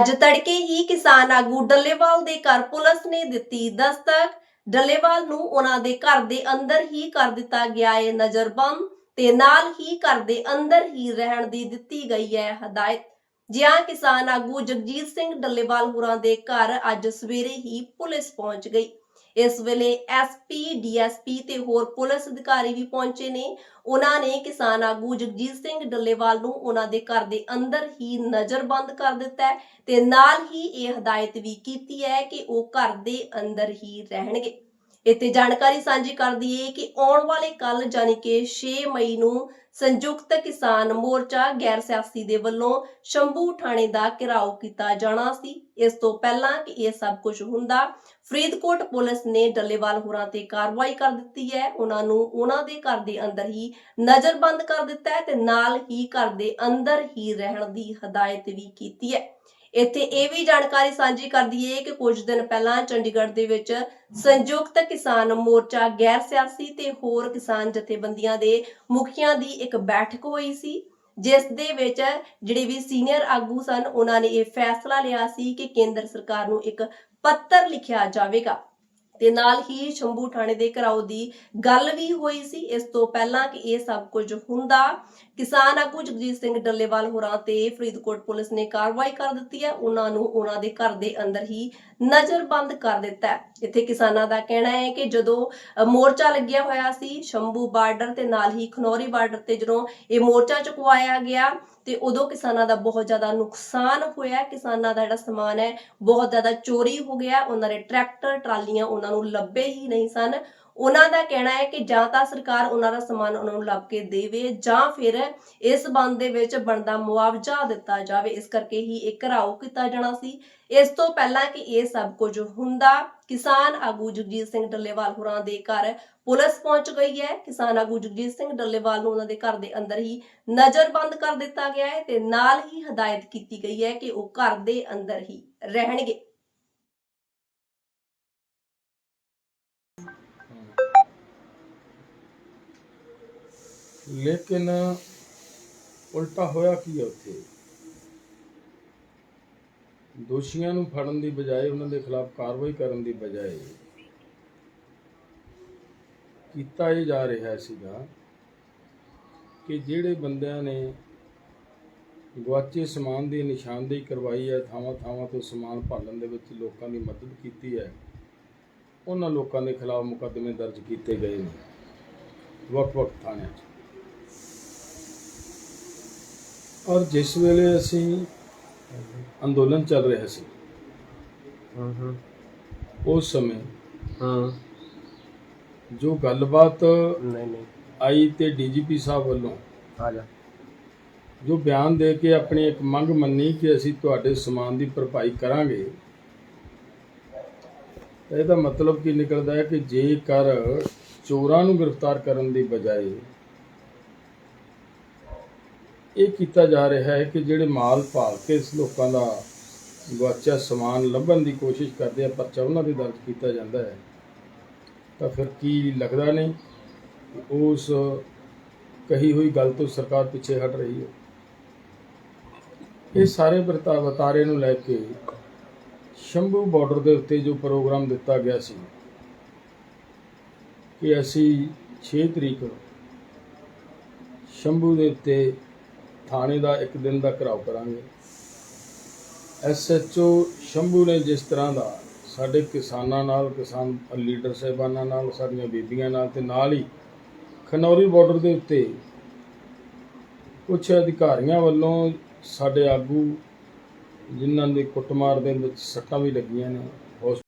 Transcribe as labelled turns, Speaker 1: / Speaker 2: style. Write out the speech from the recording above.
Speaker 1: ਅੱਜ ਤੜਕੇ ਹੀ ਕਿਸਾਨ ਆਗੂ ਡੱਲੇਵਾਲ ਦੇ ਘਰ ਪੁਲਿਸ ਨੇ ਦਿੱਤੀ ਦਸਤਕ। ਡੱਲੇਵਾਲ ਨੂੰ ਉਹਨਾਂ ਦੇ ਘਰ ਦੇ ਅੰਦਰ ਹੀ ਕਰ ਦਿੱਤਾ ਗਿਆ ਹੈ ਨਜ਼ਰਬੰਦ ਤੇ ਨਾਲ ਹੀ ਘਰ ਦੇ ਅੰਦਰ ਹੀ ਰਹਿਣ ਦੀ ਦਿੱਤੀ ਗਈ ਹੈ ਹਦਾਇਤ। ਜਿਹਾਂ ਕਿਸਾਨ ਆਗੂ ਜਗਜੀਤ ਸਿੰਘ ਡੱਲੇਵਾਲ ਹੋਰਾਂ ਦੇ ਘਰ ਅੱਜ ਸਵੇਰੇ ਹੀ ਪੁਲਿਸ ਪਹੁੰਚ ਗਈ। ਇਸ ਵੇਲੇ ਐਸਪੀ ਡੀਐਸਪੀ ਤੇ ਹੋਰ ਪੁਲਿਸ ਅਧਿਕਾਰੀ ਵੀ ਪਹੁੰਚੇ ਨੇ। ਉਹਨਾਂ ਨੇ ਕਿਸਾਨ ਆਗੂ ਜਗਜੀਤ ਸਿੰਘ ਡੱਲੇਵਾਲ ਨੂੰ ਉਹਨਾਂ ਦੇ ਘਰ ਦੇ ਅੰਦਰ ਹੀ ਨਜ਼ਰਬੰਦ ਕਰ ਦਿੱਤਾ ਹੈ ਤੇ ਨਾਲ ਹੀ ਇਹ ਹਦਾਇਤ ਵੀ ਕੀਤੀ ਹੈ ਕਿ ਉਹ ਘਰ ਦੇ ਅੰਦਰ ਹੀ ਰਹਿਣਗੇ। ਇੱਥੇ ਜਾਣਕਾਰੀ ਸਾਂਝੀ ਕਰਦੀ ਦਈਏ ਕਿ ਆਉਣ ਵਾਲੇ ਕੱਲ ਯਾਨੀ ਕਿ 6 ਮਈ ਨੂੰ ਸੰਯੁਕਤ ਕਿਸਾਨ ਮੋਰਚਾ ਗੈਰ ਸਿਆਸੀ ਦੇ ਵੱਲੋਂ ਸ਼ੰਭੂ ਥਾਣੇ ਦਾ ਘਿਰਾਓ ਕੀਤਾ ਜਾਣਾ ਸੀ। ਇਸ ਤੋਂ ਪਹਿਲਾਂ ਕਿ ਇਹ ਸਭ ਕੁਝ ਹੁੰਦਾ, ਫਰੀਦਕੋਟ ਪੁਲਿਸ ਨੇ ਡੱਲੇਵਾਲ ਹੋਰਾਂ ਤੇ ਕਾਰਵਾਈ ਕਰ ਦਿੱਤੀ ਹੈ। ਉਹਨਾਂ ਨੂੰ ਉਹਨਾਂ ਦੇ ਘਰ ਦੇ ਅੰਦਰ ਹੀ ਨਜ਼ਰਬੰਦ ਕਰ ਦਿੱਤਾ ਹੈ ਤੇ ਨਾਲ ਹੀ ਘਰ ਦੇ ਅੰਦਰ ਹੀ ਰਹਿਣ ਦੀ ਹਦਾਇਤ ਵੀ ਕੀਤੀ ਹੈ। ਇੱਥੇ ਇਹ ਵੀ ਜਾਣਕਾਰੀ ਸਾਂਝੀ ਕਰ ਦਈਏ ਕਿ ਕੁਝ ਦਿਨ ਪਹਿਲਾਂ ਚੰਡੀਗੜ੍ਹ ਦੇ ਵਿੱਚ ਸੰਯੁਕਤ ਕਿਸਾਨ ਮੋਰਚਾ ਗੈਰ ਸਿਆਸੀ ਤੇ ਹੋਰ ਕਿਸਾਨ ਜਥੇਬੰਦੀਆਂ ਦੇ ਮੁਖੀਆਂ ਦੀ ਇੱਕ ਬੈਠਕ ਹੋਈ ਸੀ, ਜਿਸ ਦੇ ਵਿੱਚ ਜਿਹੜੇ ਵੀ ਸੀਨੀਅਰ ਆਗੂ ਸਨ, ਉਹਨਾਂ ਨੇ ਇਹ ਫੈਸਲਾ ਲਿਆ ਸੀ ਕਿ ਕੇਂਦਰ ਸਰਕਾਰ ਨੂੰ ਇੱਕ ਪੱਤਰ ਲਿਖਿਆ ਜਾਵੇਗਾ। ਤੇ ਨਾਲ ਹੀ ਸ਼ੰਭੂ ਥਾਣੇ ਦੇ ਘਰਾਓ ਦੀ ਗੱਲ ਵੀ ਹੋਈ ਸੀ। ਇਸ ਤੋਂ ਪਹਿਲਾਂ ਕਿ ਇਹ ਸਭ ਕੁਝ ਹੁੰਦਾ, ਕਿਸਾਨ ਆਗੂ ਜਗਜੀਤ ਸਿੰਘ ਡੱਲੇਵਾਲ ਹੋਰਾਂ ਤੇ ਫਰੀਦਕੋਟ ਪੁਲਿਸ ਨੇ ਕਾਰਵਾਈ ਕਰ ਦਿੱਤੀ ਹੈ। ਉਹਨਾਂ ਨੂੰ ਉਹਨਾਂ ਦੇ ਘਰ ਦੇ ਅੰਦਰ ਹੀ ਨਜ਼ਰਬੰਦ ਕਰ ਦਿੱਤਾ ਹੈ। ਇੱਥੇ ਕਿਸਾਨਾਂ ਦਾ ਕਹਿਣਾ ਹੈ ਕਿ ਜਦੋਂ ਮੋਰਚਾ ਲੱਗਿਆ ਹੋਇਆ ਸੀ, ਸ਼ੰਭੂ ਬਾਰਡਰ ਤੇ ਨਾਲ ਹੀ ਖਨੌਰੀ ਬਾਰਡਰ ਤੇ ਜਦੋਂ ਇਹ ਮੋਰਚਾ ਚੁਕਵਾਇਆ ਗਿਆ ਤੇ ਉਦੋਂ ਕਿਸਾਨਾਂ ਦਾ ਬਹੁਤ ਜ਼ਿਆਦਾ ਨੁਕਸਾਨ ਹੋਇਆ ਕਿਸਾਨਾਂ ਦਾ ਜਿਹੜਾ ਸਮਾਨ ਹੈ, ਬਹੁਤ ਜ਼ਿਆਦਾ ਚੋਰੀ ਹੋ ਗਿਆ। ਉਹਨਾਂ ਦੇ ਟਰੈਕਟਰ, ਟਰਾਲੀਆਂ ਉਹਨਾਂ ਨੂੰ ਲੱਭੇ ਹੀ ਨਹੀਂ ਸਨ। ਉਹਨਾਂ ਦਾ ਕਹਿਣਾ ਹੈ ਕਿ ਜਾਂ ਤਾਂ ਸਰਕਾਰ ਉਹਨਾਂ ਦਾ ਸਮਾਨ ਉਹਨਾਂ ਨੂੰ ਲੱਭ ਕੇ ਦੇਵੇ ਜਾਂ ਫਿਰ ਇਸ ਬੰਦ ਦੇ ਵਿੱਚ ਬਣਦਾ ਮੁਆਵਜ਼ਾ ਦਿੱਤਾ ਜਾਵੇ। ਇਸ ਕਰਕੇ ਹੀ ਇਹ ਘਰਾਓ ਕੀਤਾ ਜਾਣਾ ਸੀ। ਇਸ ਤੋਂ ਪਹਿਲਾਂ ਕਿ ਇਹ ਸਭ ਕੁਝ ਹੁੰਦਾ, ਕਿਸਾਨ ਆਗੂ ਜਗਜੀਤ ਸਿੰਘ ਡੱਲੇਵਾਲ ਹੋਰਾਂ ਦੇ ਘਰ ਪੁਲਿਸ ਪਹੁੰਚ ਗਈ ਹੈ। ਕਿਸਾਨ ਆਗੂ ਜਗਜੀਤ ਸਿੰਘ ਡੱਲੇਵਾਲ ਨੂੰ ਉਹਨਾਂ ਦੇ ਘਰ ਦੇ ਅੰਦਰ ਹੀ ਨਜ਼ਰਬੰਦ ਕਰ ਦਿੱਤਾ ਗਿਆ ਹੈ ਤੇ ਨਾਲ ਹੀ ਹਦਾਇਤ ਕੀਤੀ ਗਈ ਹੈ ਕਿ ਉਹ ਘਰ ਦੇ ਅੰਦਰ ਹੀ ਰਹਿਣਗੇ।
Speaker 2: ਲੇਕਿਨ ਉਲਟਾ ਹੋਇਆ ਕੀ ਹੈ ਉੱਥੇ? ਦੋਸ਼ੀਆਂ ਨੂੰ ਫੜਨ ਦੀ ਬਜਾਏ ਉਹਨਾਂ ਦੇ ਖਿਲਾਫ ਕਾਰਵਾਈ ਕਰਨ ਦੀ ਬਜਾਏ ਕੀਤਾ ਇਹ ਜਾ ਰਿਹਾ ਸੀਗਾ ਕਿ ਜਿਹੜੇ ਬੰਦਿਆਂ ਨੇ ਗੁਆਚੇ ਸਮਾਨ ਦੀ ਨਿਸ਼ਾਨਦੇਹੀ ਕਰਵਾਈ ਹੈ ਥਾਵਾਂ ਥਾਵਾਂ ਤੋਂ ਸਮਾਨ ਭਾਲਣ ਦੇ ਵਿੱਚ ਲੋਕਾਂ ਦੀ ਮਦਦ ਕੀਤੀ ਹੈ, ਉਹਨਾਂ ਲੋਕਾਂ ਦੇ ਖਿਲਾਫ ਮੁਕੱਦਮੇ ਦਰਜ ਕੀਤੇ ਗਏ ਨੇ ਵੱਖ-ਵੱਖ ਥਾਣਿਆਂ 'ਚ। ਔਰ ਜਿਸ ਵੇਲੇ ਅਸੀਂ ਅੰਦੋਲਨ ਚੱਲ ਰਿਹਾ ਸੀ
Speaker 3: ਹਾਂ ਹਾਂ
Speaker 2: ਉਸ ਸਮੇਂ
Speaker 3: ਹਾਂ।
Speaker 2: ਜੋ ਗੱਲਬਾਤ
Speaker 3: ਨਹੀਂ ਨਹੀਂ।
Speaker 2: ਆਈ ਤੇ ਡੀਜੀਪੀ ਸਾਹਿਬ ਵੱਲੋਂ
Speaker 3: ਆ ਜਾ।
Speaker 2: ਜੋ ਬਿਆਨ ਦੇ ਕੇ ਆਪਣੀ ਇੱਕ ਮੰਗ ਮੰਨੀ ਕਿ ਅਸੀਂ ਤੁਹਾਡੇ ਸਮਾਨ ਦੀ ਭਰਪਾਈ ਕਰਾਂਗੇ ਇਹਦਾ ਮਤਲਬ ਕੀ ਨਿਕਲਦਾ ਹੈ ਕਿ ਜੇਕਰ ਚੋਰਾਂ ਨੂੰ ਗ੍ਰਿਫਤਾਰ ਕਰਨ ਦੀ ਬਜਾਏ ਇਹ ਕੀਤਾ ਜਾ ਰਿਹਾ ਹੈ ਕਿ ਜਿਹੜੇ ਮਾਲ ਭਾਲ ਕੇ ਇਸ ਲੋਕਾਂ ਦਾ ਗੁਆਚਿਆ ਸਮਾਨ ਲੱਭਣ ਦੀ ਕੋਸ਼ਿਸ਼ ਕਰਦੇ ਆ, ਪਰਚਾ ਉਹਨਾਂ ਦੇ ਦਰਜ ਕੀਤਾ ਜਾਂਦਾ ਹੈ। ਤਾਂ ਫਿਰ ਕੀ ਲੱਗਦਾ ਨਹੀਂ ਉਸ ਕਹੀ ਹੋਈ ਗੱਲ ਤੋਂ ਸਰਕਾਰ ਪਿੱਛੇ ਹਟ ਰਹੀ ਹੈ? ਇਹ ਸਾਰੇ ਵਰਤਾ, ਵਤਾਰੇ ਨੂੰ ਲੈ ਕੇ ਸ਼ੰਭੂ ਬਾਰਡਰ ਦੇ ਉੱਤੇ ਜੋ ਪ੍ਰੋਗਰਾਮ ਦਿੱਤਾ ਗਿਆ ਸੀ ਕਿ ਅਸੀਂ 6 ਤਰੀਕ ਨੂੰ ਸ਼ੰਭੂ ਦੇ ਉੱਤੇ ਥਾਣੇ ਦਾ ਇੱਕ ਦਿਨ ਦਾ ਘਰਾਓ ਕਰਾਂਗੇ। ਐਸਐਚਓ ਸ਼ੰਭੂ ਨੇ ਜਿਸ ਤਰ੍ਹਾਂ ਦਾ ਸਾਡੇ ਕਿਸਾਨਾਂ ਨਾਲ, ਕਿਸਾਨ ਲੀਡਰ ਸਾਹਿਬਾਨਾਂ ਨਾਲ, ਸਾਡੀਆਂ ਬੀਬੀਆਂ ਨਾਲ ਤੇ ਨਾਲ ਹੀ ਖਨੌਰੀ ਬਾਰਡਰ ਦੇ ਉੱਤੇ ਕੁਝ ਅਧਿਕਾਰੀਆਂ ਵੱਲੋਂ ਸਾਡੇ ਆਗੂ ਜਿਨ੍ਹਾਂ ਦੇ ਕੁੱਟਮਾਰ ਦੇ ਵਿੱਚ ਸੱਟਾਂ ਵੀ ਲੱਗੀਆਂ ਨੇ।